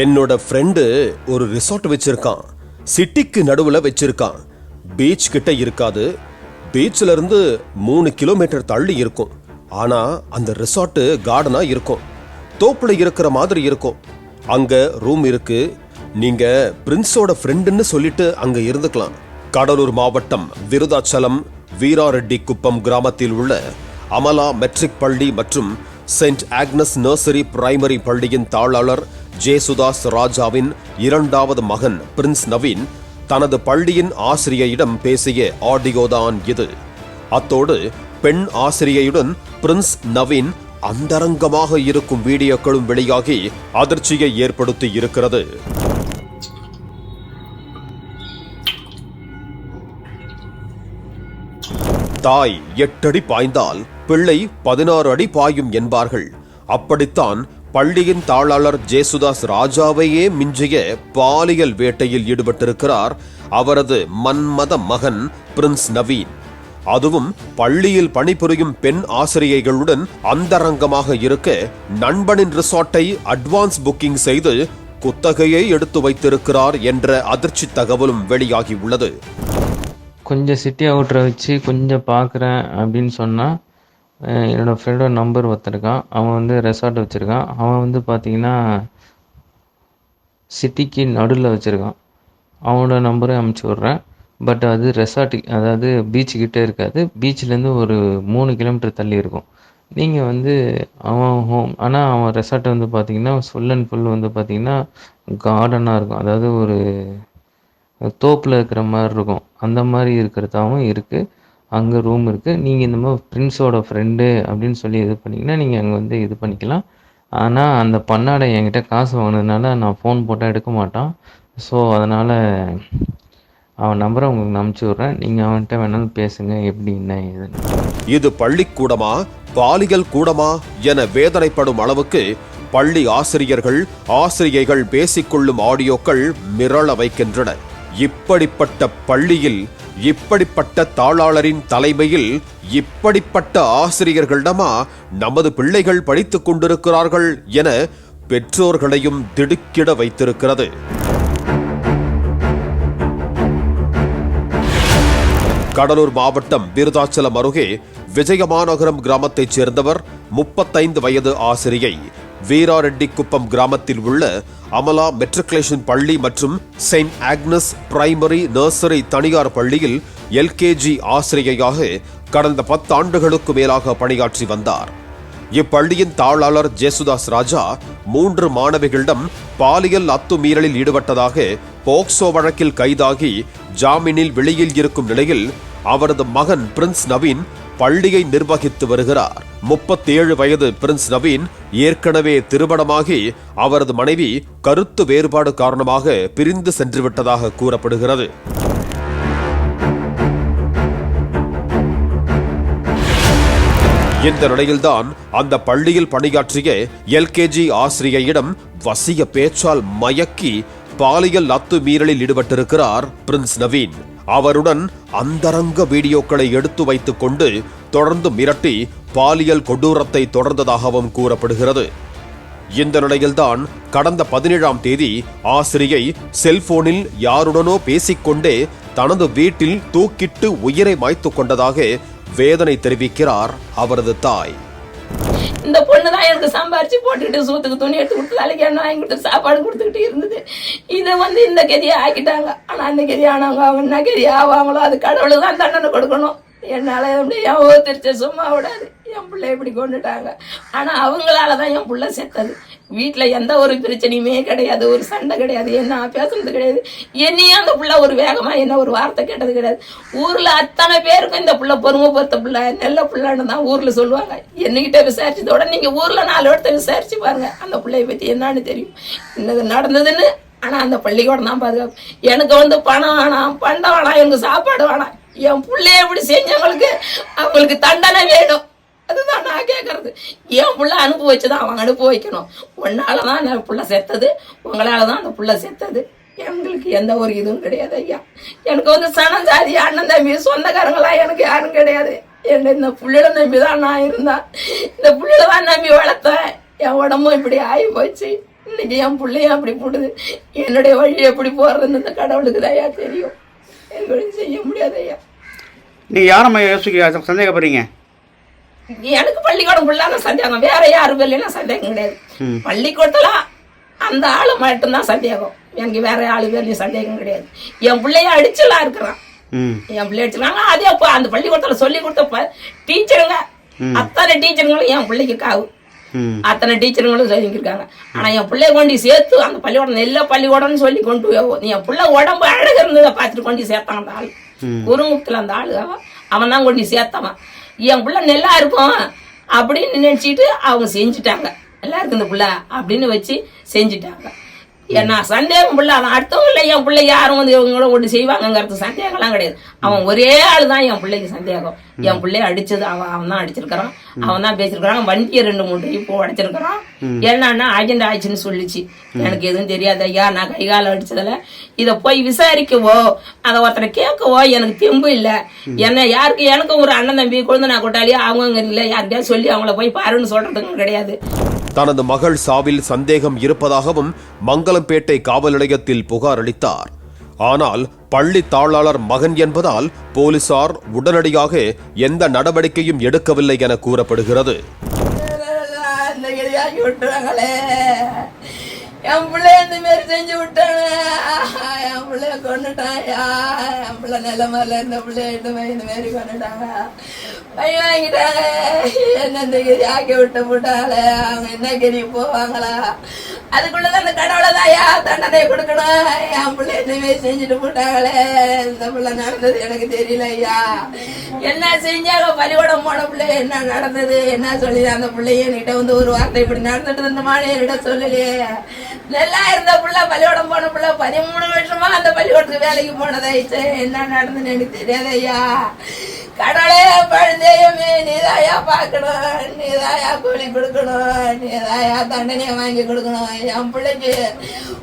என்னோட ஃப்ரெண்டு ஒரு ரிசார்ட் வச்சிருக்கான். சிட்டிக்கு நடுவில் வச்சிருக்கான். பீச் கிட்ட இருக்காது. பீச்ல இருந்து மூணு கிலோமீட்டர் தள்ளி இருக்கும். ஆனா அந்த ரிசார்ட்டு கார்டனா இருக்கும். தோப்புல இருக்கிற மாதிரி இருக்கும். அங்க ரூம் இருக்கு. நீங்க பிரின்ஸோட ஃப்ரெண்டுன்னு சொல்லிட்டு அங்க இருந்துக்கலாம். கடலூர் மாவட்டம் விருதாச்சலம் வீராரெட்டி குப்பம் கிராமத்தில் உள்ள அமலா மெட்ரிக் பள்ளி மற்றும் செயின்ட் ஆக்னஸ் நர்சரி பிரைமரி பள்ளியின் தாளாளர் ஜேசுதாஸ் ராஜாவின் இரண்டாவது மகன் பிரின்ஸ் நவீன் தனது பள்ளியின் ஆசிரியையிடம் பேசிய ஆடியோதான் இது. அத்தோடு பெண் ஆசிரியையுடன் பிரின்ஸ் நவீன் அந்தரங்கமாக இருக்கும் வீடியோக்களும் வெளியாகி அதிர்ச்சியை ஏற்படுத்தி இருக்கிறது. தாய் எட்டடி பாய்ந்தால் பிள்ளை பதினாறு அடி பாயும் என்பார்கள். அப்படித்தான் பள்ளியின் தாளாளர் ஜேசுதாஸ் ராஜாவையே மிஞ்சிய பாலியல் வேட்டையில் ஈடுபட்டிருக்கிறார் அவரது மன்மத மகன் பிரின்ஸ் நவீன். அதுவும் பள்ளியில் பணிபுரியும் பெண் ஆசிரியைகளுடன் அந்தரங்கமாக இருக்க நண்பனின் ரிசார்ட்டை அட்வான்ஸ் புக்கிங் செய்து குத்தகையை எடுத்து வைத்திருக்கிறார் என்ற அதிர்ச்சி தகவலும் வெளியாகி உள்ளது. கொஞ்சம் சிட்டி அவுட்ரை வச்சு கொஞ்சம் பார்க்குறேன் அப்படின்னு சொன்னால் என்னோடய ஃப்ரெண்டோட நம்பர் ஒருத்தருக்கான். அவன் வந்து ரெசார்ட் வச்சுருக்கான். அவன் வந்து பார்த்தீங்கன்னா சிட்டிக்கு நடுவில் வச்சுருக்கான். அவனோட நம்பரும் அமுச்சு விட்றேன். பட் அது ரெசார்ட்டு அதாவது பீச் கிட்டே இருக்காது. பீச்லேருந்து ஒரு மூணு கிலோமீட்டர் தள்ளி இருக்கும். நீங்கள் வந்து அவன் ஹோம் ஆனால் அவன் ரெசார்ட் வந்து பார்த்தீங்கன்னா ஃபுல் அண்ட் ஃபுல் வந்து பார்த்தீங்கன்னா கார்டனாக இருக்கும். அதாவது ஒரு தோப்பில் இருக்கிற மாதிரி இருக்கும். அந்த மாதிரி இருக்கிறதாவும் இருக்குது அங்கே ரூம் இருக்குது நீங்கள் இந்த மாதிரி ப்ரின்ஸோட ஃப்ரெண்டு அப்படின்னு சொல்லி இது பண்ணிங்கன்னா நீங்கள் அங்கே வந்து இது பண்ணிக்கலாம். ஆனால் அந்த பண்ணாடை என்கிட்ட காசு வாங்கினதுனால நான் ஃபோன் போட்டால் எடுக்க மாட்டான். ஸோ அதனால் அவன் நம்பரை உங்களுக்கு நான் அனுப்பிச்சி விட்றேன். நீங்கள் அவன்கிட்ட வேணாலும் பேசுங்க எப்படி என்ன ஏதுன்னு. இது பள்ளிக்கூடமா பாலியல் கூடமா என வேதனைப்படும் அளவுக்கு பள்ளி ஆசிரியர்கள் ஆசிரியைகள் பேசிக்கொள்ளும் ஆடியோக்கள் மிரள வைக்கின்றன. இப்படிப்பட்ட பள்ளியில் இப்படிப்பட்ட தாளாளரின் தலைமையில் இப்படிப்பட்ட ஆசிரியர்களிடமா நமது பிள்ளைகள் படித்துக் கொண்டிருக்கிறார்கள் என பெற்றோர்களையும் திடுக்கிட வைத்திருக்கிறது. கடலூர் மாவட்டம் விருதாச்சலம் அருகே விஜயமாநகரம் கிராமத்தைச் சேர்ந்தவர் முப்பத்தைந்து வயது ஆசிரியை. வீராரெட்டிக்குப்பம் கிராமத்தில் உள்ள அமலா மெட்ரிகுலேஷன் பள்ளி மற்றும் செயின்ட் ஆக்னஸ் பிரைமரி நர்சரி தனியார் பள்ளியில் எல்கேஜி ஆசிரியையாக கடந்த பத்தாண்டுகளுக்கு மேலாக பணியாற்றி வந்தார். இப்பள்ளியின் தாளாளர் ஜேசுதாஸ் ராஜா மூன்று மாணவிகளிடம் பாலியல் அத்துமீறலில் ஈடுபட்டதாக போக்சோ வழக்கில் கைதாகி ஜாமீனில் வெளியில் இருக்கும் நிலையில் அவரது மகன் பிரின்ஸ் நவீன் பள்ளியை நிர்வகித்து வருகிறார். முப்பத்தி ஏழு வயது பிரின்ஸ் நவீன் ஏற்கனவே திருமணமாகி அவரது மனைவி கருத்து வேறுபாடு காரணமாக பிரிந்து சென்றுவிட்டதாக கூறப்படுகிறது. இந்த நிலையில்தான் அந்த பள்ளியில் பணியாற்றிய எல்கேஜி ஆசிரியையிடம் வசிய பேச்சால் மயக்கி பாலியல் அத்துமீறலில் ஈடுபட்டிருக்கிறார் பிரின்ஸ் நவீன். அவருடன் அந்தரங்க வீடியோக்களை எடுத்து வைத்துக் கொண்டு தொடர்ந்து மிரட்டி பாலியல் கொடூரத்தை தொடர்ந்ததாகவும் கூறப்படுகிறது. இந்த நிலையில்தான் கடந்த பதினேழாம் தேதி ஆசிரியை செல்போனில் யாருடனோ பேசிக்கொண்டே தனது வீட்டில் தூக்கிட்டு உயிரை மாய்த்துக் கொண்டதாக வேதனை தெரிவிக்கிறார் அவரது தாய். இந்த பொண்ணு தான் எனக்கு சம்பாரிச்சு போட்டுக்கிட்டு சூத்துக்கு துணி எடுத்து கொடுத்து தலைக்கு எண்ணெய் வாங்கி கொடுத்து சாப்பாடு கொடுத்துக்கிட்டு இருந்தது. இதை வந்து இந்த கதியை ஆக்கிட்டாங்க. ஆனால் அந்த கதி ஆனவங்க அவங்க என்ன கதியை ஆவாங்களோ அது கடவுளுக்கு தான் தண்டனை கொடுக்கணும். என்னால் எப்படி என் சும்மா விடாது. என் பிள்ளை இப்படி கொண்டுட்டாங்க. ஆனால் அவங்களால தான் என் பிள்ளை செத்தது. வீட்டில் எந்த ஒரு பிரச்சனையுமே கிடையாது ஒரு சண்டை கிடையாது என்ன பேசுறது கிடையாது. என்னையும் அந்த பிள்ளை ஒரு வேகமாக என்ன ஒரு வார்த்தை கேட்டது கிடையாது. ஊரில் அத்தனை பேருக்கும் இந்த பிள்ளை பொறுமை பொறுத்த பிள்ளை நல்ல பிள்ளைன்னு தான் ஊரில் சொல்லுவாங்க. என்னகிட்ட விசாரிச்சதோட நீங்கள் ஊரில் நாலு இடத்த விசாரிச்சு பாருங்கள் அந்த பிள்ளைய பற்றி என்னன்னு தெரியும். இன்னது நடந்ததுன்னு? ஆனால் அந்த பள்ளிக்கூடம் தான் பாதுகாப்பு. எனக்கு வந்து பணம் வேணாம் பண்டம் வேணாம் எனக்கு சாப்பாடு வேணாம். என் பிள்ளைய எப்படி செஞ்சவங்களுக்கு அவங்களுக்கு தண்டனை வேணும். அதுதான் நான் கேட்கறது என் புள்ள அனுபவிச்சுதான் அவங்க அனுப்பி வைக்கணும். உன்னால தான் அந்த புள்ள செத்தது. உங்களால தான் அந்த புள்ள செத்தது. எங்களுக்கு எந்த ஒரு இதுவும் கிடையாது ஐயா. எனக்கு வந்து சனம் சாதி அண்ணன் தம்பி சொந்தக்காரங்களாம் எனக்கு யாரும் கிடையாது. என்ன இந்த புள்ளிட நம்பி தான் நான் இருந்தேன். இந்த புள்ளில தான் நம்பி வளர்த்தேன். என் உடம்பும் இப்படி ஆகி போச்சு. இன்னைக்கு என் பிள்ளையும் அப்படி போடுது. என்னுடைய வழி எப்படி போறதுன்னு இந்த கடவுளுக்கு தயா தெரியும். எங்களுக்கு செய்ய முடியாது ஐயா நீங்க யாரம்மா யோசிக்க சந்தேகப்படுறீங்க? எனக்கு பள்ளிக்கூடம் ஃபுல்லான சந்தேகம். வேற யாரு பேர்லாம் சந்தேகம் கிடையாது. பள்ளிக்கூடத்துல அந்த ஆளு மட்டும்தான் சந்தேகம். எனக்கு வேற ஆளு பேர்லயும் சந்தேகம் கிடையாது. என் பிள்ளைய அடிச்சுலாம் இருக்கிறான். என் பிள்ளை அடிச்சிருக்காங்க அதே அந்த பள்ளிக்கூடத்துல சொல்லி கொடுத்த டீச்சருங்க அத்தனை டீச்சருங்களும் என் பிள்ளைக்கு காவு. அத்தனை டீச்சருங்களும் சொல்லியிருக்காங்க ஆனா என் பிள்ளைய கொண்டு சேர்த்து அந்த பள்ளிக்கூடம் நெல்ல பள்ளிக்கூடம்னு சொல்லி கொண்டு போய் என் பிள்ளை உடம்பு அழகு இருந்ததை பார்த்துட்டு கொண்டு சேர்த்தான் அந்த ஆள். குருங்குப்துல அந்த ஆளு. அவன் தான் கொண்டு சேர்த்தவன். என் பிள்ளை நெல்லா இருக்கும் அப்படின்னு நினைச்சிட்டு அவங்க செஞ்சுட்டாங்க. நல்லா இருக்கு இந்த பிள்ளை அப்படின்னு வச்சு செஞ்சுட்டாங்க. ஏன்னா சந்தேகம் பிள்ளை அவன் அடுத்தவங்க இல்லை என் பிள்ளை யாரும் வந்து இவங்கள ஒன்று செய்வாங்கங்கிறது சந்தேகம்லாம் கிடையாது. அவன் ஒரே ஆள் தான் என் பிள்ளைக்கு சந்தேகம். என் பிள்ளைய அடிச்சது அவன் அவன் தான் அடிச்சிருக்கிறான். அவன் தான் பேசிருக்கிறான் வண்டியை ரெண்டு மூணு இப்போ உடைச்சிருக்கிறான் என்னன்னா ஆக்சிடென்ட் ஆயிடுச்சுன்னு சொல்லிச்சு. எனக்கு எதுவும் தெரியாது ஐயா நான் கை கால அடிச்சதில்ல இதை போய் விசாரிக்கவோ அதை ஒருத்தரை கேட்கவோ எனக்கு தெம்பு இல்லை. என்ன யாருக்கு எனக்கு ஒரு அண்ணன் தம்பி குழந்தை நான் கொட்டாளியோ அவங்க இல்லை. யாருக்கையாவது சொல்லி அவங்கள போய் பாருன்னு சொல்றதுக்கும் கிடையாது. தனது மகள் சாவில் சந்தேகம் இருப்பதாகவும் மங்கலம்பேட்டை காவல் நிலையத்தில் புகார் அளித்தார் ஆனால் பள்ளி தாளாளர் மகன் என்பதால் போலீசார் உடனடியாக எந்த நடவடிக்கையும் எடுக்கவில்லை என கூறப்படுகிறது என் இந்த மாரி செஞ்சு விட்டானே என் பிள்ளைய கொண்டுட்டாயா என் பிள்ளை இந்த பிள்ளைய இந்த மாதிரி கொண்டுட்டாங்க பை வாங்கிட்டாங்க என்ன இந்த ஆக்கி விட்டு போட்டாங்களே அவங்க என்ன கிரி போவாங்களா அதுக்குள்ளதான் அந்த கடவுளை தாயா தண்டனை கொடுக்கணும் என் பிள்ளை இந்த செஞ்சுட்டு போட்டாங்களே இந்த பிள்ளை நடந்தது எனக்கு தெரியல ஐயா என்ன செஞ்சாங்க பள்ளிக்கூடம் போன பிள்ளை என்ன நடந்தது என்ன சொல்லி அந்த பிள்ளைய என்கிட்ட வந்து ஒரு வார்த்தை இப்படி நடந்துட்டு இந்த என்கிட்ட சொல்லலையே நல்லா இருந்த பிள்ளை பள்ளிக்கூடம் போன பிள்ளை பதிமூணு வருஷமா அந்த பள்ளிக்கூடத்துக்கு வேலைக்கு போனதாயிடுச்சு என்ன நடந்ததுன்னு எனக்கு தெரியாது ஐயா கடவுளே தெய்வமே நீதாயா பார்க்கணும் நீதாயா கூலி கொடுக்கணும் நீதாயா தண்டனையை வாங்கி கொடுக்கணும் என் பிள்ளைக்கு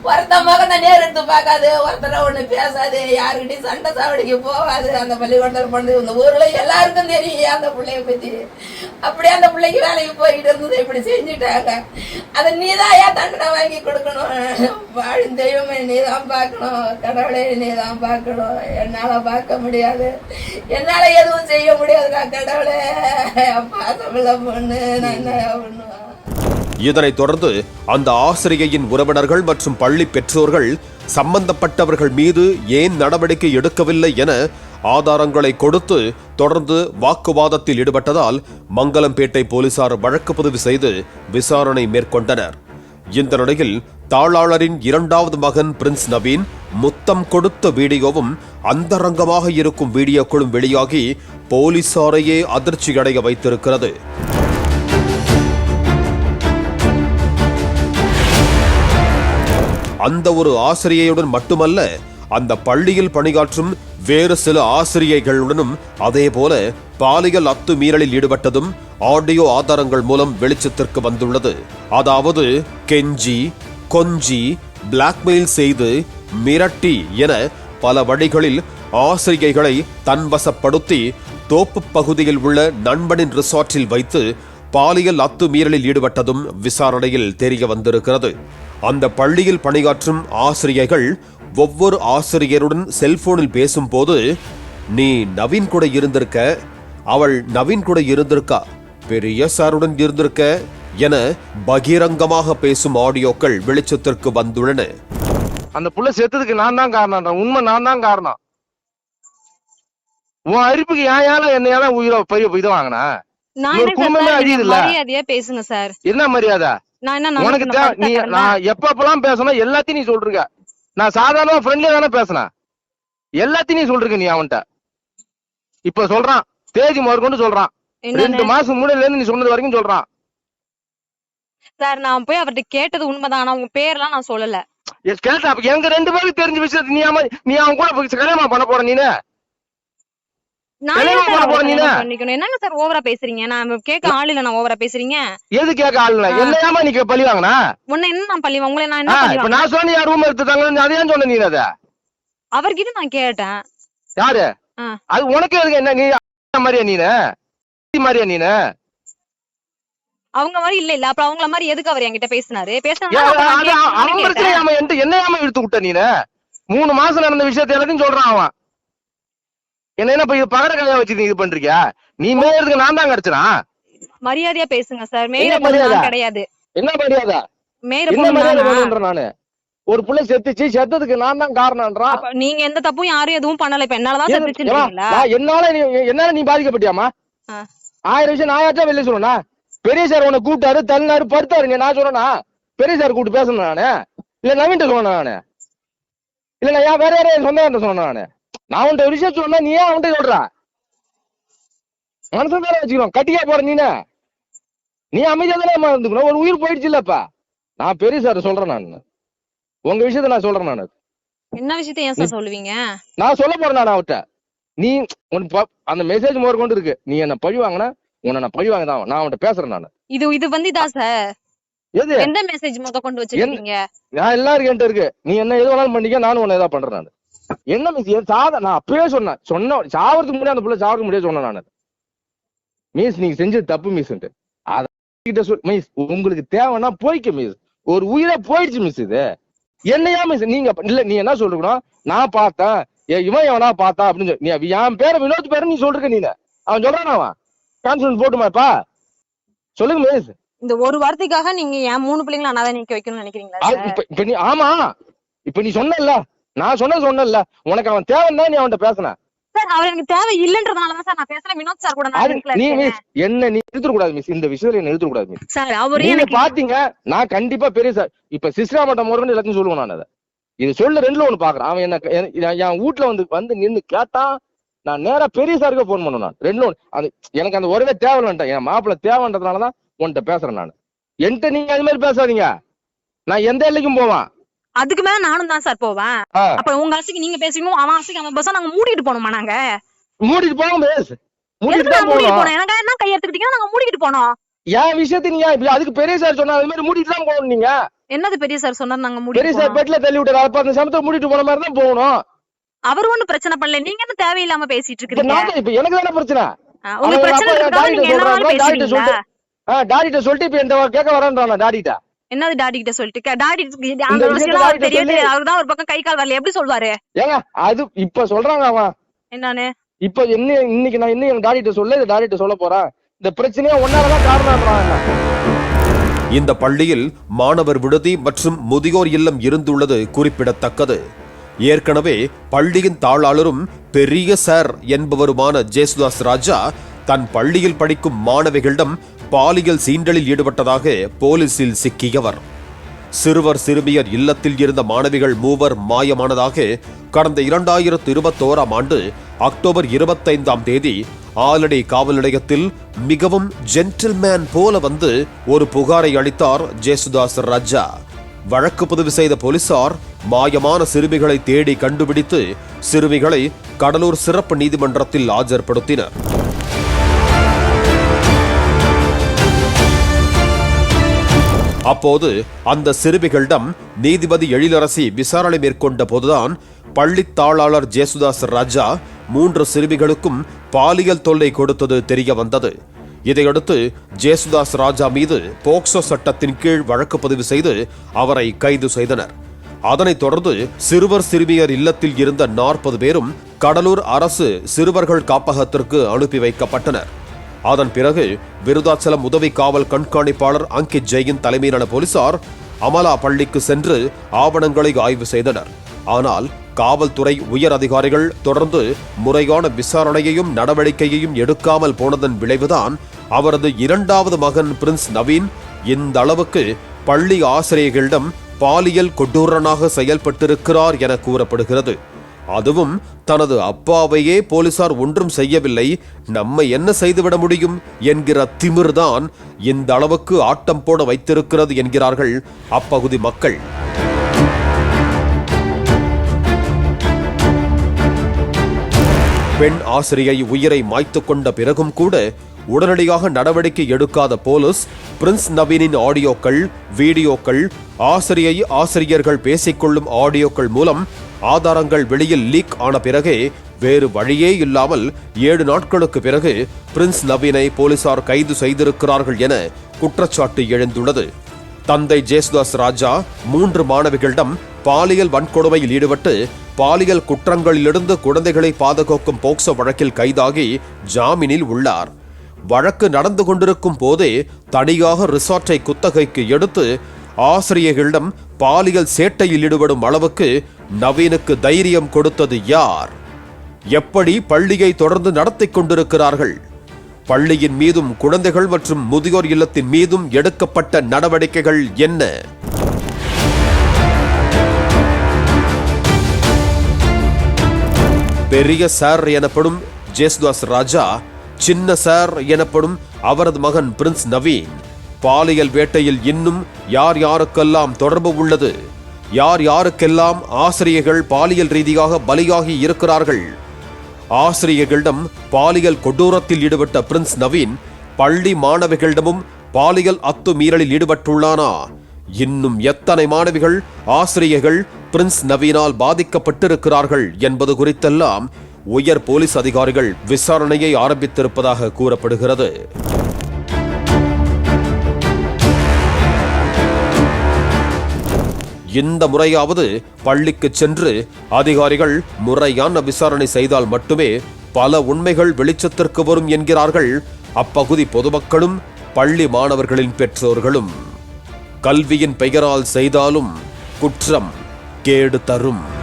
ஒருத்த மகனை நேரெடுத்து பார்க்காது ஒருத்தர ஒண்ணு பேசாது யாருக்கிட்டையும் சண்டை சாவடிக்கு போகாது அந்த பள்ளிக்கூடத்தில் பண்ணது இந்த ஊர்ல எல்லாருக்கும் தெரியும் அந்த பிள்ளைய பத்தி அப்படியே அந்த பிள்ளைக்கு வேலைக்கு போயிட்டு இருந்தது இப்படி செஞ்சுட்டாங்க அதை நீதாயா தண்டனை வாங்கி கொடுக்கணும் வாழும் தெய்வமே நீதான் பார்க்கணும் கடவுளே நீதான் பார்க்கணும் என்னால பார்க்க முடியாது என்னால எதுவும் செய்ய முடியாதுடா கடவுளே பொண்ணு நான் என்ன பண்ணுவேன் இதனைத் தொடர்ந்து அந்த ஆசிரியையின் உறவினர்கள் மற்றும் பள்ளி பெற்றோர்கள் சம்பந்தப்பட்டவர்கள் மீது ஏன் நடவடிக்கை எடுக்கவில்லை என ஆதாரங்களை கொடுத்து தொடர்ந்து வாக்குவாதத்தில் ஈடுபட்டதால் மங்கலம்பேட்டை போலீசார் வழக்கு பதிவு செய்து விசாரணை மேற்கொண்டனர். இந்த நிலையில் தாளாளரின் இரண்டாவது மகன் பிரின்ஸ் நவீன் முத்தம் கொடுத்த வீடியோவும் அந்தரங்கமாக இருக்கும் வீடியோக்களும் வெளியாகி போலீசாரையே அதிர்ச்சியடைய வைத்திருக்கிறது. அந்த ஒரு ஆசிரியையுடன் மட்டுமல்ல அந்த பள்ளியில் பணியாற்றும் வேறு சில ஆசிரியைகளுடனும் அதேபோல பாலியல் அத்துமீறலில் ஈடுபட்டதும் ஆடியோ ஆதாரங்கள் மூலம் வெளிச்சத்திற்கு வந்துள்ளது. அதாவது கெஞ்சி கொஞ்சி பிளாக்மெயில் செய்து மிரட்டி என பல வழிகளில் ஆசிரியைகளை தன்வசப்படுத்தி தோப்பு பகுதியில் உள்ள நண்பனின் ரிசார்ட்டில் வைத்து பாலியல் அத்துமீறலில் ஈடுபட்டதும் விசாரணையில் தெரிய வந்திருக்கிறது. அந்த பள்ளியில் பணியாற்றும் ஆசிரியைகள் ஒவ்வொரு ஆசிரியருடன் செல்போனில் பேசும்போது நீ நவீன் கூட இருந்திருக்க அவள் நவீன் கூட இருந்திருக்கா? பெரிய சாருடன் இருந்திருக்க? என பகிரங்கமாக பேசும் ஆடியோக்கள் வெளிச்சத்திற்கு வந்துள்ளன. அந்த புள்ள செத்ததுக்கு நான் தான் காரணம் உண்மை நான் தான் காரணம். உன் அரிப்புக்கு ஏன் என்னையால உயிரை பெரிய இது வாங்கினா? குடும்பமே பேசுங்க சார்? என்ன மரியாதை? நான் என்ன உனக்கு நீ நான் எப்பப்பெல்லாம் பேசணும் எல்லாத்தையும் நீ சொல்றீங்க. நான் சாதாரண ஃப்ரெண்ட்லியா தானே பேசினேன். எல்லாத்தையும் நீ நீ அவன்கிட்ட. இப்ப சொல்றான் தேதி முதற்கொண்டு சொல்றான். ரெண்டு மாசம் முன்னாடில இருந்து நீ சொன்னது வரைக்கும் சொல்றான். சார் நான் போய் அவர்கிட்ட கேட்டது உண்மைதான் ஆனா உங்க பேர்லாம் நான் சொல்லல. கேட்டா எங்க ரெண்டு பேருக்கு தெரிஞ்ச விஷயத்தை நீ ஆமா நீ அவன் கூட கல்யாணம் பண்ண போற நீனு? சார் என்னங்க ஓவரா பேசுறீங்க? நான் கேட்க ஆள் இல்ல நான் ஓவரா பேசுறீங்க? எது கேட்க ஆள் இல்ல. என்ன ஏமா நீ பழி வாங்கினா? உன்னை என்ன நான் உங்களை நான் என்ன நான் சொன்ன யார் ரூம் எடுத்துட்டாங்க அதை சொன்ன நீ அத? அவர்கிட்ட நான் கேட்டேன். யாரு. அது உனக்கு என்ன நீ மாதிரியா நீனு? மாதிரியா நீனு? அவங்க மாதிரி இல்ல இல்ல அப்புறம் அவங்கள மாதிரி எதுக்கு அவர் என்கிட்ட பேசினாரு? ஏன், பேசினா அது அவன் பிரச்சனை அவன் என்கிட்ட என்ன ஏமா இழுத்து விட்ட நீனு? மூணு மாசம் நடந்த விஷயத்த எல்லாத்தையும் சொல்றான் அவன். என்ன என்ன இப்ப பகர கதையா வச்சு இது பண்றியா? நீ மேயறதுக்கு நான் தான் கிடைச்சனா? மரியாதையா பேசுங்க சார்? நான் கிடையாது. என்ன மரியாதை? மரியாதை நானா? ஒரு புள்ள செத்துச்சு செத்ததுக்கு நான் தான் காரணம்ன்றான் நீங்க எந்த தப்பும் யாரும் எதுவும் பண்ணல. இப்ப என்னாலதான் என்னால நீ என்னால நீ பாதிக்கப்பட்டியாமா. ஆயிரம் விஷயம் நான் யாச்சா வெளில சொல்லணா பெரிய சார் உன்னை கூப்பிட்டாரு தள்ளினாரு படுத்தாருங்க நான் சொல்றேனா பெரிய சார் கூப்பிட்டு பேசணும் நானு? இல்ல நவீன்ட்ட சொன்னேன் நானு? இல்ல நான் ஏன் வேற யாரையும் சொந்தம் சொன்னேன் நானு? நான் உன்ட்ட ஒரு விஷயம் சொன்னா நீ ஏன் அவன்கிட்ட சொல்ற? மனசு வேற வச்சுக்கணும் கட்டியா போற நீனு? நீ அமைதியா தானே இருந்துக்கணும். ஒரு உயிர் போயிடுச்சு இல்லப்பா நான் பெரிய சார் சொல்றேன் நான். உங்க விஷயத்த நான் சொல்றேன் நான். என்ன விஷயத்த ஏன் சார் சொல்லுவீங்க? நான் சொல்ல போறேன் நான் அவர்கிட்ட நீ அந்த மெசேஜ் முதல் கொண்டு இருக்கு. நீ என்ன பழி வாங்கினா உன்னை நான் பழி வாங்க தான் நான் அவன்கிட்ட பேசுறேன் நான். இது இது வந்து இதா சார் எது? எந்த மெசேஜ் மொத்த கொண்டு வச்சிருக்கீங்க? நான் எல்லாருக்கும் என்கிட்ட இருக்கு. நீ என்ன எது வேணாலும் பண்ணிக்க நானும் உன்னை ஏதாவது பண்றேன் நான். என்ன மிஸ் சாத நான் அப்பவே சொன்னேன். சொன்ன சாவறதுக்கு முன்னாடி அந்த புள்ள சாவறதுக்கு முன்னாடியே சொன்னேன் நான். மிஸ் நீங்க செஞ்சது தப்பு மிஸ் அத கிட்ட சொல் மிஸ் உங்களுக்கு தேவைன்னா போய்க்க மிஸ் ஒரு உயிரை போயிடுச்சு மிஸ் இது. என்னையா மிஸ் நீங்க இல்ல நீ என்ன சொல்றீங்கன்னா நான் பார்த்தேன். இவன் எவனா பார்த்தா அப்படின்னு சொல்லி நீ என் பேரை வினோத் பேரை நீ சொல்றீங்க நீ அவன் சொல்றான் அவன்? கான்ஃபிடன்ஸ் போட்டுமாப்பா சொல்லுங்க மிஸ் இந்த ஒரு வார்த்தைக்காக நீங்க ஏன் மூணு பிள்ளைங்களை அனாதை நிக்க வைக்கணும்னு நினைக்கிறீங்களா இப்ப நீ ஆமா. இப்ப நீ சொன்னல்ல. நான் சொன்னது சொன்னல உனக்கு அவன் தேவைன்னா நீ அவன்கிட்ட பேசின. சார் அவர் எனக்கு தேவை இல்லன்றதுனாலதான் சார் நான் பேசுறேன் வினோத் சார் கூட நான் நீ. மிஸ் என்ன நீ நிறுத்த கூடாது மிஸ் இந்த விஷயத்துல என்ன நிறுத்த கூடாது மிஸ் சார் அவர் எனக்கு பாத்தீங்க நான் கண்டிப்பா பெரிய சார் இப்ப சிஸ்ரா மட்டம் முருகன் எல்லாத்தையும் சொல்லுவேன் நான் அதை. இது சொல்ல ரெண்டுல ஒண்ணு பாக்குறேன். அவன் என்ன என- வீட்டுல வந்து வந்து நின்னு கேட்டா நான் நேரா பெரிய சாருக்கு போன் பண்ணேன் நான். ரெண்டு ஒண்ணு. அது எனக்கு அந்த உறவே தேவையில்லைன்ட்டேன் என் மாப்பிள்ள தேவைன்றதுனாலதான் உன்கிட்ட பேசுறேன் நான். என்கிட்ட நீங்க அது மாதிரி பேசாதீங்க. நான் எந்த எல்லைக்கும் போவேன். அதுக்கு மேல நானும் தான் சார் போவேன். அப்ப உங்க ஆசைக்கு நீங்க பேசணும் அவன் ஆசைக்கு அவன் பேச நாங்க மூடிட்டு போனோமா நாங்க? மூடிட்டு போங்க மிஸ் மூடிட்டு போனோம் எனக்கு என்ன கை எடுத்துக்கிட்டீங்கன்னா நாங்க மூடிட்டு போனோம். என் விஷயத்தை நீ ஏன் இப்படி அதுக்கு பெரிய சார் சொன்னா அது மாதிரி மூடிட்டு தான் போகணும் நீங்க. என்னது பெரிய சார் சொன்னார் நாங்க பெரிய மூடிட்டு சார் போனோம்? பெட்ல தள்ளி விட்டாரு. அப்ப அந்த சமத்தை மூடிட்டு போன மாதிரி தான் போகணும். அவர் ஒண்ணும் பிரச்சனை பண்ணல. நீங்க என்ன தேவையில்லாம பேசிட்டு இருக்கீங்க இப்ப எனக்கு தானே பிரச்சனை? அவன் பிரச்சனை நீங்க என்ன சொல்றாரு, டாடிட்ட சொல்லிட்டு இப்ப என்கிட்ட கேட்க வரேன்றான். டாடிட்ட. என்னது டாடி கிட்ட சொல்லிட்டு? டாடி இந்த அந்த விஷயத்தை விஷயம் அவர் டாடிட்ட பெரிய சொல்லி- அவர் தான் ஒரு பக்கம் கை கால் வரல. எப்படி சொல்வாரு? ஏங்க அது இப்ப சொல்றாங்க அவன். என்னன்னு இப்ப என்ன இன்னைக்கு நான் இன்னும் என் டாடிட்ட சொல்ல இது டாடிட்ட சொல்ல போறேன். இந்த பிரச்சனையே ஒன்னாலதான் என்ன இந்த பள்ளியில் மாணவர் விடுதி மற்றும் முதியோர் இல்லம் இருந்துள்ளது குறிப்பிடத்தக்கது. ஏற்கனவே பள்ளியின் தாளாளரும் பெரிய சார் என்பவருமான ஜேசுதாஸ் ராஜா தன் பள்ளியில் படிக்கும் மாணவிகளிடம் பாலியல் சீண்டலில் ஈடுபட்டதாக போலீசில் சிக்கியவர். சிறுவர் சிறுமியர் இல்லத்தில் இருந்த மாணவிகள் மூவர் மாயமானதாக கடந்த இரண்டாயிரத்து இருபத்தோராம் ஆண்டு அக்டோபர் இருபத்தைந்தாம் தேதி ஆலடி காவல் நிலையத்தில் மிகவும் ஜென்டில்மேன் போல வந்து ஒரு புகாரை அளித்தார் ஜேசுதாஸ் ராஜா. வழக்கு பதிவு செய்த போலீசார் மாயமான சிறுமிகளை தேடி கண்டுபிடித்து சிறுமிகளை கடலூர் சிறப்பு நீதிமன்றத்தில் ஆஜர்படுத்தினர். அப்போது அந்த சிறுமிகளிடம் நீதிபதி எழிலரசி விசாரணை மேற்கொண்ட போதுதான் பள்ளித் தாளாளர் ஜேசுதாஸ் ராஜா மூன்று சிறுமிகளுக்கும் பாலியல் தொல்லை கொடுத்தது தெரிய வந்தது. இதையடுத்து ஜேசுதாஸ் ராஜா மீது போக்சோ சட்டத்தின் கீழ் வழக்கு பதிவு செய்து அவரை கைது செய்தனர். அதனைத் தொடர்ந்து சிறுவர் சிறுமியர் இல்லத்தில் இருந்த நாற்பது பேரும் கடலூர் அரசு சிறுவர்கள் காப்பகத்திற்கு அனுப்பி வைக்கப்பட்டனர். அதன் பிறகு விருதாச்சலம் உதவி காவல் கண்காணிப்பாளர் அங்கித் ஜெயின் தலைமையிலான போலீசார் அமலா பள்ளிக்கு சென்று ஆவணங்களை ஆய்வு செய்தனர். ஆனால் காவல்துறை உயர் அதிகாரிகள் தொடர்ந்து முறையான விசாரணையையும் நடவடிக்கையையும் எடுக்காமல் போனதன் விளைவுதான் அவரது இரண்டாவது மகன் பிரின்ஸ் நவீன் இந்த அளவுக்கு பள்ளி ஆசிரியர்களிடம் பாலியல் கொடூரனாக செயல்பட்டிருக்கிறார் என கூறப்படுகிறது. அதுவும் தனது அப்பாவையே போலீசார் ஒன்றும் செய்யவில்லை. நம்ம என்ன செய்துவிட முடியும்? என்கிற திமிர்தான் இந்த அளவுக்கு ஆட்டம் போட வைத்திருக்கிறது என்கிறார்கள் அப்பகுதி மக்கள். பெண் ஆசிரியை உயிரை மாய்த்து கொண்ட பிறகும் கூட உடனடியாக நடவடிக்கை எடுக்காத போலீஸ் பிரின்ஸ் நவீனின் ஆடியோக்கள் வீடியோக்கள் ஆசிரியை ஆசிரியர்கள் பேசிக்கொள்ளும் ஆடியோக்கள் மூலம் ஆதாரங்கள் வெளியில் லீக் ஆன பிறகே வேறு வழியே இல்லாமல் ஏழு நாட்களுக்கு பிறகு பிரின்ஸ் நவீனை போலீசார் கைது செய்திருக்கிறார்கள் என குற்றச்சாட்டு எழுந்துள்ளது. தந்தை ஜேசுதாஸ் ராஜா மூன்று மாணவிகளிடம் பாலியல் வன்கொடுமையில் ஈடுபட்டு பாலியல் குற்றங்களிலிருந்து குழந்தைகளை பாதுகாக்கும் போக்சோ வழக்கில் கைதாகி ஜாமீனில் உள்ளார். வழக்கு நடந்து கொண்டிருக்கும் போதே தனியாக ரிசார்ட்டை குத்தகைக்கு எடுத்து ஆசிரியர்களிடம் பாலியல் சேட்டையில் ஈடுபடும் அளவுக்கு நவீனுக்கு தைரியம் கொடுத்தது யார்? எப்படி பள்ளியை தொடர்ந்து நடத்தி கொண்டிருக்கிறார்கள்? பள்ளியின் மீதும் குழந்தைகள் மற்றும் முதியோர் இல்லத்தின் மீதும் எடுக்கப்பட்ட நடவடிக்கைகள் என்ன? பெரிய சார் எனப்படும் ஜேசுதாஸ் ராஜா சின்ன சார் எனப்படும் அவரது மகன் பிரின்ஸ் நவீன். பாலியல் வேட்டையில் இன்னும் யார் யாருக்கெல்லாம் தொடர்பு உள்ளது? யார் யாருக்கெல்லாம் ஆசிரியர்கள் பாலியல் ரீதியாக பலியாகி இருக்கிறார்கள்? ஆசிரியர்களிடம் பாலியல் கொடூரத்தில் ஈடுபட்ட பிரின்ஸ் நவீன் பள்ளி மாணவிகளிடமும் பாலியல் அத்துமீறலில் ஈடுபட்டுள்ளானா? இன்னும் எத்தனை மாணவிகள் ஆசிரியர்கள் பிரின்ஸ் நவீனால் பாதிக்கப்பட்டிருக்கிறார்கள் என்பது குறித்தெல்லாம் உயர் போலீஸ் அதிகாரிகள் விசாரணையை ஆரம்பித்திருப்பதாக கூறப்படுகிறது. இந்த முறையாவது பள்ளிக்கு சென்று அதிகாரிகள் முறையான விசாரணை செய்தால் மட்டுமே பல உண்மைகள் வெளிச்சத்திற்கு வரும் என்கிறார்கள் அப்பகுதி பொதுமக்களும் பள்ளி மாணவர்களின் பெற்றோர்களும். கல்வியின் பெயரால் செய்தாலும் குற்றம் கேடு தரும்.